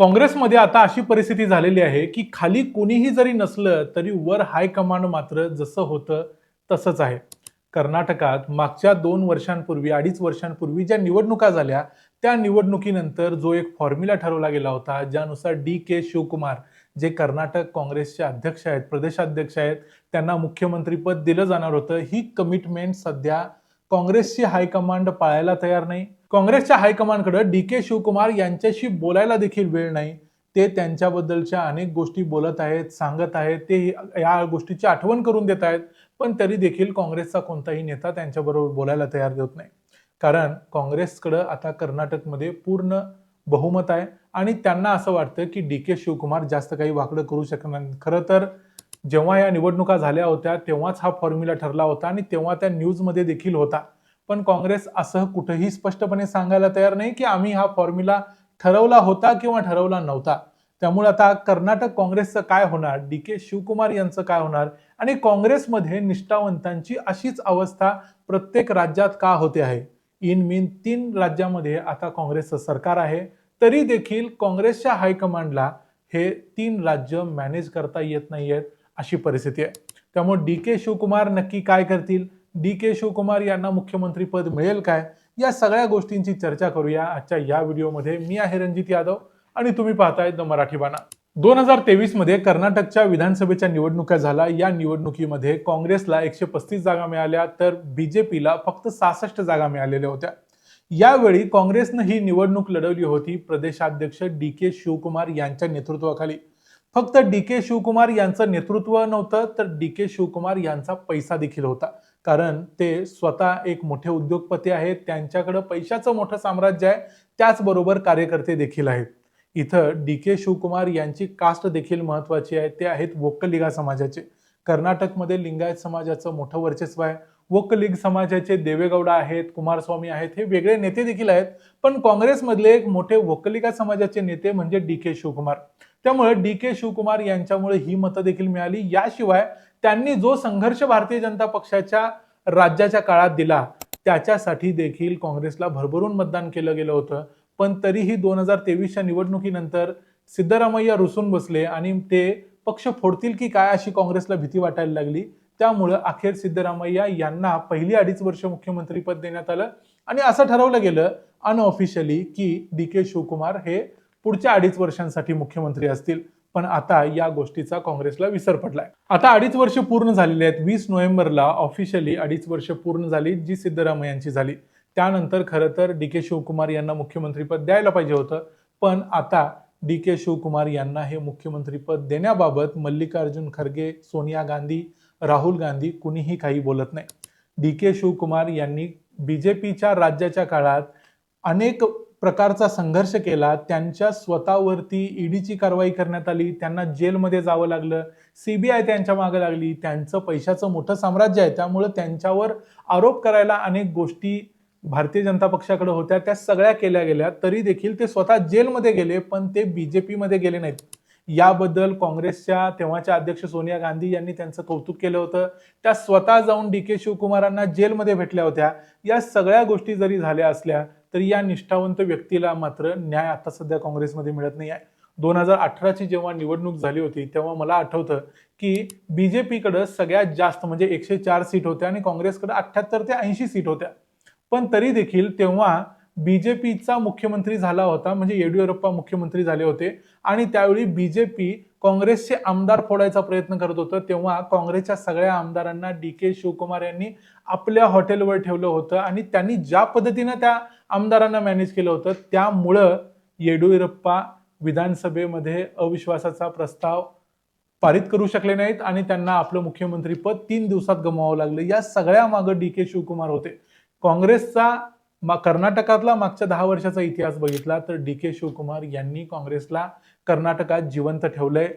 काँग्रेसमध्ये आता अशी परिस्थिती झालेली आहे की खाली कोणीही जरी नसलं तरी वर हायकमांड मात्र जसं होतं तसंच आहे. कर्नाटकात मागच्या दोन वर्षांपूर्वी अडीच वर्षांपूर्वी ज्या निवडणुका झाल्या त्या निवडणुकीनंतर जो एक फॉर्म्युला ठरवला गेला होता ज्यानुसार डी के शिवकुमार जे कर्नाटक काँग्रेसचे अध्यक्ष आहेत प्रदेशाध्यक्ष आहेत त्यांना मुख्यमंत्रीपद दिलं जाणार होतं. ही कमिटमेंट सध्या काँग्रेसची हायकमांड पाळायला तयार नाही. काँग्रेसच्या हायकमांडकडे डी के शिवकुमार यांच्याशी बोलायला देखील वेळ नाही. ते त्यांच्याबद्दलच्या अनेक गोष्टी बोलत आहेत सांगत आहेत. ते या गोष्टीची आठवण करून देत आहेत. पण तरी देखील काँग्रेसचा कोणताही नेता त्यांच्याबरोबर बोलायला तयार होत नाही. कारण काँग्रेसकडं आता कर्नाटकमध्ये पूर्ण बहुमत आहे. आणि त्यांना असं वाटतं की डी के शिवकुमार जास्त काही वाकडं करू शकणार नाही खरं तर जेव्हा या निवडणुका झाल्या होत्या तेव्हाच हा फॉर्म्युला ठरला होता. आणि तेव्हा त्या न्यूजमध्ये देखील होता. पण काँग्रेस असं कुठेही स्पष्टपणे सांगायला तयार नाही की आम्ही हा फॉर्म्युला ठरवला होता किंवा ठरवला नव्हता. त्यामुळे आता कर्नाटक काँग्रेसचं काय होणार? डी के शिवकुमार यांचं काय होणार? आणि काँग्रेसमध्ये निष्ठावंतांची अशीच अवस्था प्रत्येक राज्यात का होते आहे? इन मीन तीन राज्यामध्ये आता काँग्रेसचं सरकार आहे. तरी देखील काँग्रेसच्या हायकमांडला हे तीन राज्य मॅनेज करता येत नाही आहेत अशी परिस्थिती आहे. त्यामुळे डी के शिवकुमार नक्की काय करतील? डी के शिवकुमार यांना मुख्यमंत्रीपद मिळेल काय? या सगळ्या गोष्टींची चर्चा करूया आजच्या या व्हिडिओमध्ये. मी आहे रणजित यादव आणि तुम्ही पाहताय द मराठी बाणा. दोन हजार तेवीसमध्ये कर्नाटकच्या विधानसभेच्या निवडणुका झाल्या. या निवडणुकीमध्ये काँग्रेसला एकशे पस्तीस जागा मिळाल्या तर बीजेपीला फक्त सहासष्ट जागा मिळालेल्या होत्या. यावेळी काँग्रेसनं ही निवडणूक लढवली होती प्रदेशाध्यक्ष डी के शिवकुमार यांच्या नेतृत्वाखाली. फक्त डी के शिवकुमार यांचं नेतृत्व नव्हतं तर डी के शिवकुमार यांचा पैसा देखील होता. कारण ते स्वतः एक मोठे उद्योगपती आहेत त्यांच्याकडं पैशाचं मोठं साम्राज्य आहे त्याचबरोबर कार्यकर्ते देखील आहेत. इथं डी के शिवकुमार यांची कास्ट देखील महत्वाची आहे ते आहेत वोक्कलिगा समाजाचे. कर्नाटकमध्ये लिंगायत समाजाचं मोठं वर्चस्व आहे. वोक समाजाचे देवेगौडा आहेत कुमारस्वामी आहेत हे वेगळे नेते देखील आहेत पण काँग्रेसमधले एक मोठे वोकलिका समाजाचे नेते म्हणजे डी के शिवकुमार. त्यामुळे डी के शिवकुमार यांच्यामुळे ही मतं देखील मिळाली. याशिवाय त्यांनी जो संघर्ष भारतीय जनता पक्षाच्या राज्याच्या काळात दिला त्याच्यासाठी देखील काँग्रेसला भरभरून मतदान केलं गेलं होतं. पण तरीही दोन हजार तेवीसच्या निवडणुकीनंतर सिद्धरामय्या रुसून बसले आणि ते पक्ष फोडतील की काय अशी काँग्रेसला भीती वाटायला लागली. त्यामुळं अखेर सिद्धरामय्या यांना पहिली अडीच वर्ष मुख्यमंत्रीपद देण्यात आलं आणि असं ठरवलं गेलं अनऑफिशियली की डी के शिवकुमार हे पुढच्या अडीच वर्षांसाठी मुख्यमंत्री असतील. पण आता या गोष्टीचा काँग्रेसला विसर पडलाय. आता अडीच वर्ष पूर्ण झालेली आहेत. वीस नोव्हेंबरला ऑफिशियली अडीच वर्ष पूर्ण झाली जी सिद्धरामय्यांची झाली. त्यानंतर खरं तर डी के शिवकुमार यांना मुख्यमंत्रीपद द्यायला पाहिजे होतं. पण आता डी के शिवकुमार यांना हे मुख्यमंत्रीपद देण्याबाबत मल्लिकार्जुन खरगे सोनिया गांधी राहुल गांधी कुणीही काही बोलत नाही. डी के शिवकुमार यांनी बीजेपीच्या राज्याच्या काळात अनेक प्रकारचा संघर्ष केला त्यांच्या स्वतःवरती ईडीची कारवाई करण्यात आली त्यांना जेलमध्ये जावं लागलं सीबीआय त्यांच्या मागे लागली त्यांचं पैशाचं मोठं साम्राज्य आहे त्यामुळं त्यांच्यावर आरोप करायला अनेक गोष्टी भारतीय जनता पक्षाकडे होत्या त्या सगळ्या केल्या गेल्या तरी देखील ते स्वतः जेलमध्ये गेले पण ते बीजेपीमध्ये गेले नाहीत. याबद्दल काँग्रेसच्या तेव्हाच्या अध्यक्ष सोनिया गांधी यांनी त्यांचं कौतुक केलं होतं. त्या स्वतः जाऊन डी के शिवकुमारांना जेलमध्ये भेटल्या होत्या. या सगळ्या गोष्टी जरी झाल्या असल्या तरी या निष्ठावंत व्यक्तीला मात्र न्याय आता सध्या काँग्रेसमध्ये मिळत नाही आहे. दोन हजार अठराची जेव्हा निवडणूक झाली होती तेव्हा मला आठवतं की बीजेपीकडं सगळ्यात जास्त म्हणजे एकशे चार सीट होत्या आणि काँग्रेसकडे अठ्ठ्याहत्तर ते ऐंशी सीट होत्या. पण तरी देखील तेव्हा बीजेपीचा मुख्यमंत्री झाला होता म्हणजे येडियुरप्पा मुख्यमंत्री झाले होते. आणि त्यावेळी बीजेपी काँग्रेसचे आमदार फोडायचा प्रयत्न करत होतं. तेव्हा काँग्रेसच्या सगळ्या आमदारांना डी के शिवकुमार यांनी आपल्या हॉटेलवर ठेवलं होतं. आणि त्यांनी ज्या पद्धतीनं त्या आमदारांना मॅनेज केलं होतं त्यामुळं येडियुरप्पा विधानसभेमध्ये अविश्वासाचा प्रस्ताव पारित करू शकले नाहीत आणि त्यांना आपलं मुख्यमंत्रीपद तीन दिवसात गमवावं लागलं. या सगळ्या मागं डी के शिवकुमार होते. काँग्रेसचा मा कर्नाटकातला मागच्या दहा वर्षाचा इतिहास बघितला तर डी के शिवकुमार यांनी काँग्रेसला कर्नाटकात जिवंत ठेवलंय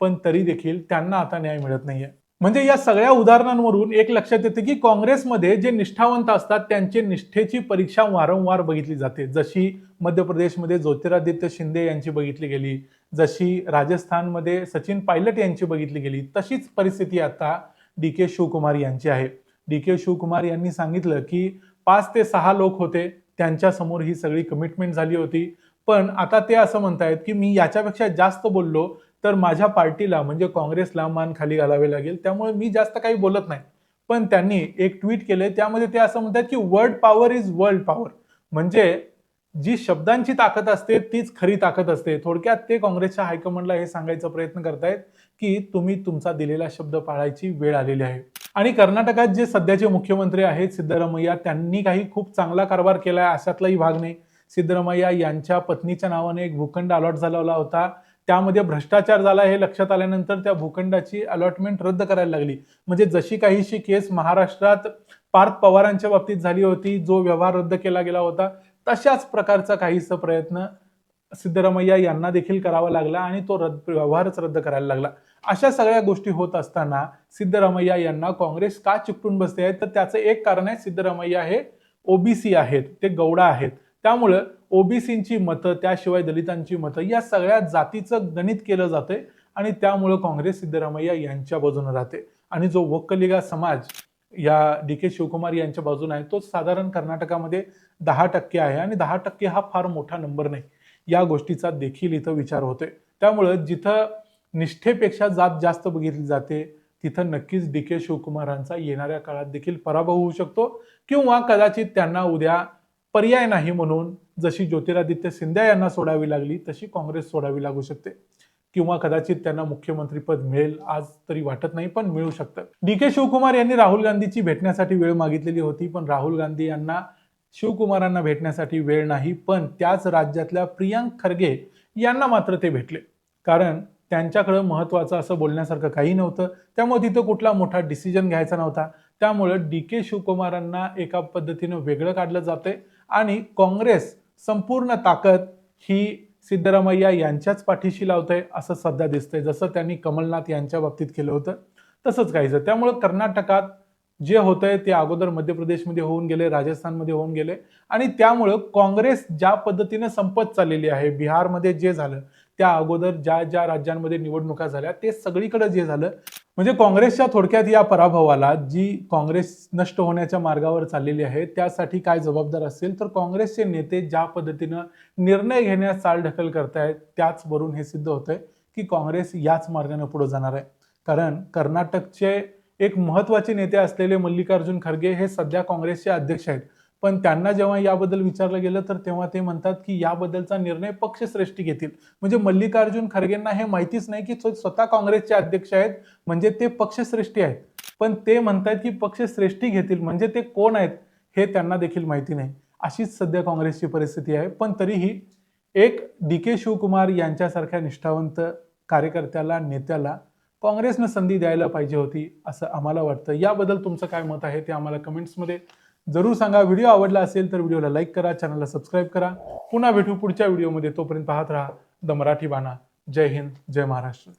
पण तरी देखील त्यांना आता न्याय मिळत नाहीये. म्हणजे या सगळ्या उदाहरणांवरून एक लक्षात येते की काँग्रेसमध्ये जे निष्ठावंत असतात त्यांचे निष्ठेची परीक्षा वारंवार बघितली जाते. जशी मध्य प्रदेशमध्ये ज्योतिरादित्य शिंदे यांची बघितली गेली जशी राजस्थानमध्ये सचिन पायलट यांची बघितली गेली तशीच परिस्थिती आता डी के शिवकुमार यांची आहे. डी के शिवकुमार यांनी सांगितलं की पाच ते सहा लोक होते त्यांच्यासमोर ही सगळी कमिटमेंट झाली होती. पण आता ते असं म्हणतायत की मी याच्यापेक्षा जास्त बोललो तर माझ्या पार्टीला म्हणजे काँग्रेसला मान खाली घालावे लागेल. त्यामुळे मी जास्त काही बोलत नाही. पण त्यांनी एक ट्विट केले त्यामध्ये ते असं म्हणतात की word power is world power म्हणजे जी शब्दांची ताकद असते तीच खरी ताकद असते. थोडक्यात ते काँग्रेसच्या हायकमांडला हे सांगायचा प्रयत्न करतायत की तुम्ही तुमचा दिलेला शब्द पाळायची वेळ आलेली आहे. आणि कर्नाटकात जे सध्याचे मुख्यमंत्री आहेत सिद्धरामय्या त्यांनी काही खूप चांगला कारभार केला आहे अशातलाही भाग नाही. सिद्धरामय्या यांच्या पत्नीच्या नावाने एक भूखंड अलॉट झालेला होता. त्यामध्ये भ्रष्टाचार झाला हे लक्षात आल्यानंतर त्या भूखंडाची अलॉटमेंट रद्द करायला लागली. म्हणजे जशी काहीशी केस महाराष्ट्रात पार्थ पवारांच्या बाबतीत झाली होती जो व्यवहार रद्द केला गेला होता तशाच प्रकारचा काहीसा प्रयत्न सिद्धरामय्या यांना देखील करावा लागला आणि तो रद्द व्यवहारच रद्द करायला लागला. अशा सगळ्या गोष्टी होत असताना सिद्धरामय्या यांना काँग्रेस का चिकटून बसते आहे? तर त्याचं एक कारण आहे सिद्धरामय्या हे ओबीसी आहेत ते गौडा आहेत. त्यामुळं ओबीसींची मतं त्याशिवाय दलितांची मतं या सगळ्या जातीचं गणित केलं जातंय आणि त्यामुळं काँग्रेस सिद्धरामय्या यांच्या बाजूने राहते. आणि जो वक्कलिगा समाज या डी के शिवकुमार यांच्या बाजूने आहे तो साधारण कर्नाटकामध्ये दहा टक्के आहे आणि दहा टक्के हा फार मोठा नंबर नाही. या गोष्टीचा देखील इथं विचार होतोय. त्यामुळं जिथं निष्ठेपेक्षा जात जास्त बघितली जाते तिथं नक्कीच डी के शिवकुमारांचा येणाऱ्या काळात देखील पराभव होऊ शकतो किंवा कदाचित त्यांना उद्या पर्याय नाही म्हणून जशी ज्योतिरादित्य सिंध्या यांना सोडावी लागली तशी काँग्रेस सोडावी लागू शकते. किंवा कदाचित त्यांना मुख्यमंत्रीपद मिळेल आज तरी वाटत नाही पण मिळू शकतं. डी के शिवकुमार यांनी राहुल गांधीची भेटण्यासाठी वेळ मागितलेली होती पण राहुल गांधी यांना शिवकुमारांना भेटण्यासाठी वेळ नाही पण त्याच राज्यातल्या प्रियांक खरगे यांना मात्र ते भेटले. कारण त्यांच्याकडं महत्त्वाचं असं बोलण्यासारखं काही नव्हतं. त्यामुळे तिथं कुठला मोठा डिसिजन घ्यायचा नव्हता. त्यामुळं डी के शिवकुमारांना एका पद्धतीनं वेगळं काढलं जाते आणि काँग्रेस संपूर्ण ताकद ही सिद्धरामय्या यांच्याच पाठीशी लावतंय असं सध्या दिसतंय. जसं त्यांनी कमलनाथ यांच्या बाबतीत केलं होतं तसंच काहीचं त्यामुळं कर्नाटकात जे होत आहे ते अगोदर मध्य प्रदेशमध्ये होऊन गेले राजस्थानमध्ये होऊन गेले. आणि त्यामुळं काँग्रेस ज्या पद्धतीने संपत चाललेली आहे बिहारमध्ये जे झालं त्या अगोदर ज्या ज्या राज्यांमध्ये निवडणुका झाल्या ते सगळीकडे जे झालं म्हणजे काँग्रेसच्या थोडक्यात या पराभवाला जी काँग्रेस नष्ट होण्याच्या मार्गावर चाललेली आहे त्यासाठी काय जबाबदार असेल तर काँग्रेसचे नेते ज्या पद्धतीनं निर्णय घेण्यास चालढकल करतायत त्याचवरून हे सिद्ध होतंय की काँग्रेस याच मार्गाने पुढे जाणार आहे. कारण कर्नाटकचे एक महत्त्वाचे नेते असलेले मल्लिकार्जुन खरगे हे सध्या काँग्रेसचे अध्यक्ष आहेत. पण त्यांना जेव्हा याबद्दल विचारलं गेलं तर तेव्हा ते म्हणतात की याबद्दलचा निर्णय पक्षश्रेष्ठी घेतील. म्हणजे मल्लिकार्जुन खरगेंना हे माहितीच नाही की स्वतः काँग्रेसचे अध्यक्ष आहेत म्हणजे ते पक्षश्रेष्ठी आहेत. पण ते म्हणतात की पक्षश्रेष्ठी घेतील म्हणजे ते कोण आहेत हे त्यांना देखील माहिती नाही. अशीच सध्या काँग्रेसची परिस्थिती आहे. पण तरीही एक डी के शिवकुमार यांच्यासारख्या निष्ठावंत कार्यकर्त्याला नेत्याला काँग्रेसनं संधी द्यायला पाहिजे होती असं आम्हाला वाटतं. याबद्दल तुमचं काय मत आहे ते आम्हाला कमेंट्समध्ये जरूर सांगा. व्हिडिओ आवडला असेल तर व्हिडिओला लाईक करा चॅनलला सबस्क्राईब करा. पुन्हा भेटू पुढच्या व्हिडिओमध्ये. तोपर्यंत पाहत राहा द मराठी बाणा. जय हिंद जय महाराष्ट्र.